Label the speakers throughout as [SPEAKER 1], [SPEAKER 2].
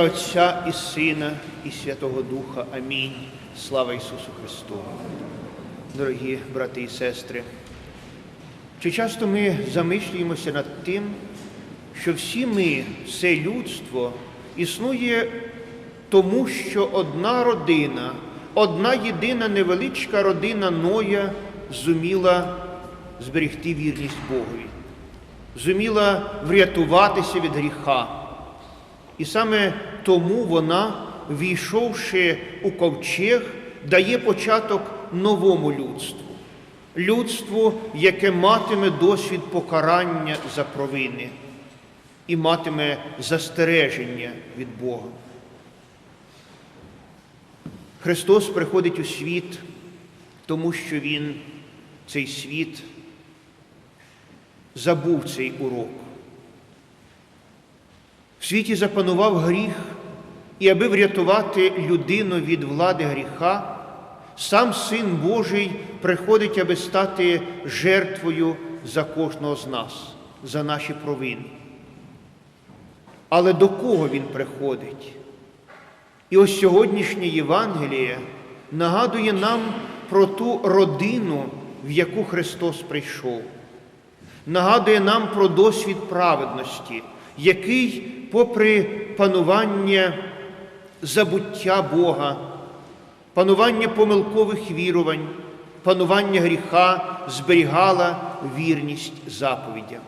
[SPEAKER 1] Отця і Сина, і Святого Духа. Амінь. Слава Ісусу Христу. Дорогі брати і сестри, чи часто ми замислюємося над тим, що всі ми, все людство, існує тому, що одна родина, одна єдина невеличка родина Ноя зуміла зберегти вірність Богові, зуміла врятуватися від гріха. І саме тому вона, війшовши у ковчег, дає початок новому людству, людству, яке матиме досвід покарання за провини і матиме застереження від Бога. Христос приходить у світ, тому що Він цей світ забув цей урок. В світі запанував гріх, і аби врятувати людину від влади гріха, сам Син Божий приходить, аби стати жертвою за кожного з нас, за наші провини. Але до кого Він приходить? І ось сьогоднішнє Євангеліє нагадує нам про ту родину, в яку Христос прийшов. Нагадує нам про досвід праведності, який, попри панування забуття Бога, панування помилкових вірувань, панування гріха, зберігала вірність заповідям.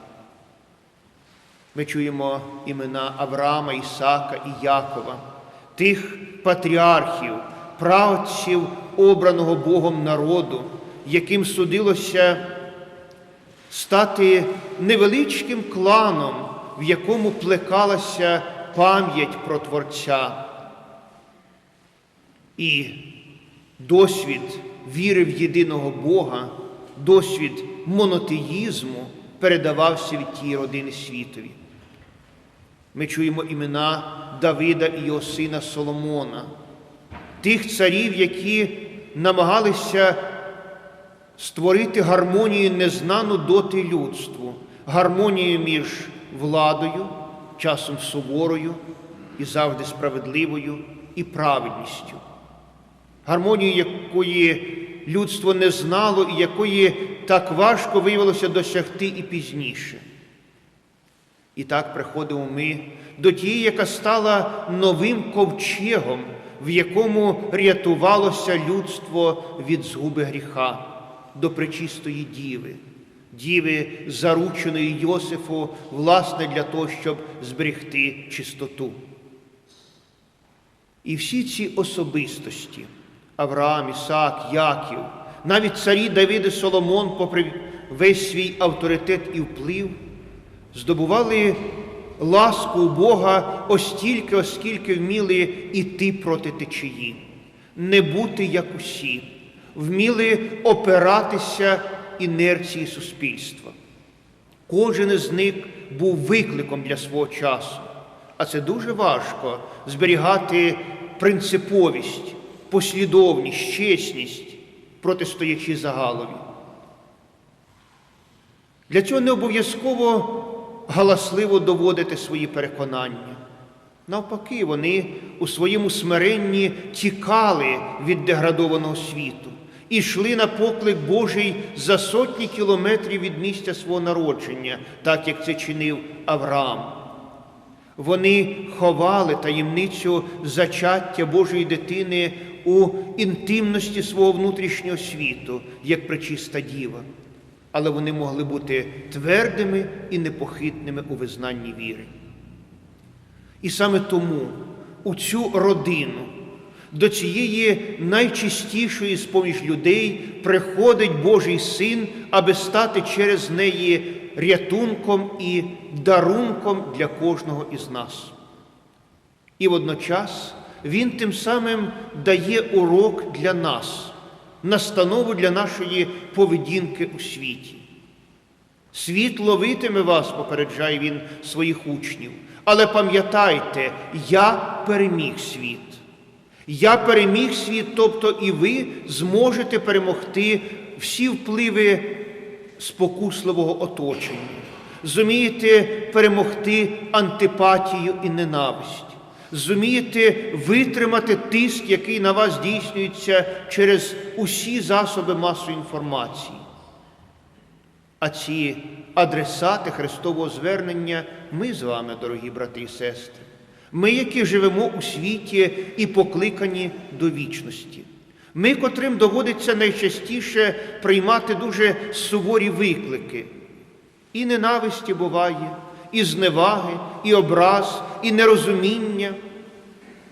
[SPEAKER 1] Ми чуємо імена Авраама, Ісака і Якова, тих патріархів, правців обраного Богом народу, яким судилося стати невеличким кланом, в якому плекалася пам'ять про Творця. І досвід віри в єдиного Бога, досвід монотеїзму передавався від тієї родини світові. Ми чуємо імена Давида і його сина Соломона, тих царів, які намагалися створити гармонію незнану доти людству, гармонію між владою, часом суворою і завжди справедливою і праведністю, гармонію, якої людство не знало і якої так важко виявилося досягти і пізніше. І так приходимо ми до тієї, яка стала новим ковчегом, в якому рятувалося людство від згуби гріха до пречистої діви, діви, зарученої Йосифу, власне, для того, щоб зберегти чистоту. І всі ці особистості Авраам, Ісаак, Яків, навіть царі Давид і Соломон, попри весь свій авторитет і вплив, здобували ласку у Бога остільки, оскільки вміли іти проти течії, не бути як усі, вміли опиратися інерції суспільства. Кожен із них був викликом для свого часу, а це дуже важко зберігати принциповість, послідовність, чесність, протистоячи загалові. Для цього не обов'язково галасливо доводити свої переконання. Навпаки, вони у своєму смиренні тікали від деградованого світу і йшли на поклик Божий за сотні кілометрів від місця свого народження, так як це чинив Авраам. Вони ховали таємницю зачаття Божої дитини у інтимності свого внутрішнього світу, як пречиста діва але вони могли бути твердими і непохитними у визнанні віри. І саме тому у цю родину, до цієї найчистішої з поміж людей приходить Божий син, аби стати через неї рятунком і дарунком для кожного із нас. І водночас Він тим самим дає урок для нас настанову для нашої поведінки у світі. Світ ловитиме вас, попереджає він своїх учнів. Але пам'ятайте, я переміг світ. Я переміг світ, тобто і ви зможете перемогти всі впливи спокусливого оточення, зумієте перемогти антипатію і ненависть, зумієте витримати тиск, який на вас здійснюється через усі засоби масової інформації. А ці адресати Христового звернення ми з вами, дорогі брати і сестри. Ми, які живемо у світі і покликані до вічності. Ми, котрим доводиться найчастіше приймати дуже суворі виклики. І ненависті буває, і зневаги, і образ, і нерозуміння,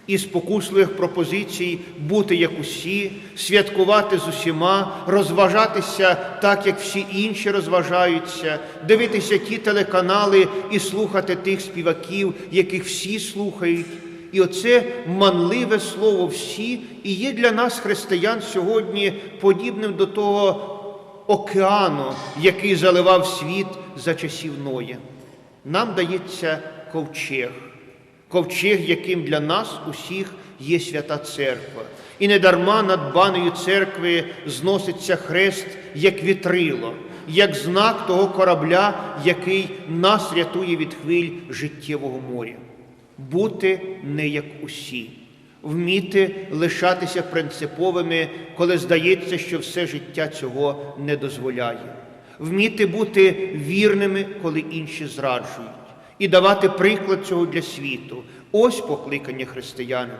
[SPEAKER 1] і спокусливих пропозицій бути як усі, святкувати з усіма, розважатися так, як всі інші розважаються, дивитися ті телеканали і слухати тих співаків, яких всі слухають. І оце манливе слово всі і є для нас, християн, сьогодні подібним до того океану, який заливав світ за часів Ноя. Нам дається ковчег, ковчег, яким для нас усіх є свята церква. І недарма над баною церкви зноситься хрест як вітрило, як знак того корабля, який нас рятує від хвиль життєвого моря. Бути не як усі, вміти лишатися принциповими, коли здається, що все життя цього не дозволяє, вміти бути вірними, коли інші зраджують, і давати приклад цього для світу. Ось покликання християнина.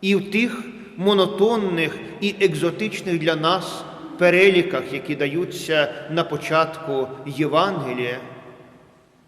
[SPEAKER 1] І в тих монотонних і екзотичних для нас переліках, які даються на початку Євангелія,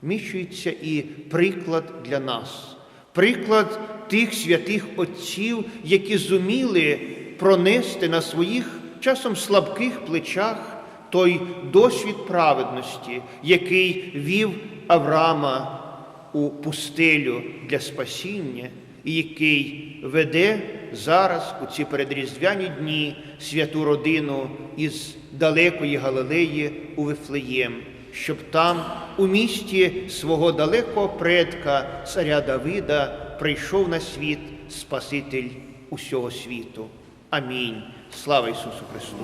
[SPEAKER 1] міщується і приклад для нас, приклад тих святих отців, які зуміли пронести на своїх часом слабких плечах той досвід праведності, який вів Авраама у пустелю для спасіння, і який веде зараз у ці передріздвяні дні святу родину із далекої Галилеї у Вифлеєм, щоб там, у місті свого далекого предка, царя Давида, прийшов на світ Спаситель усього світу. Амінь. Слава Ісусу Христу!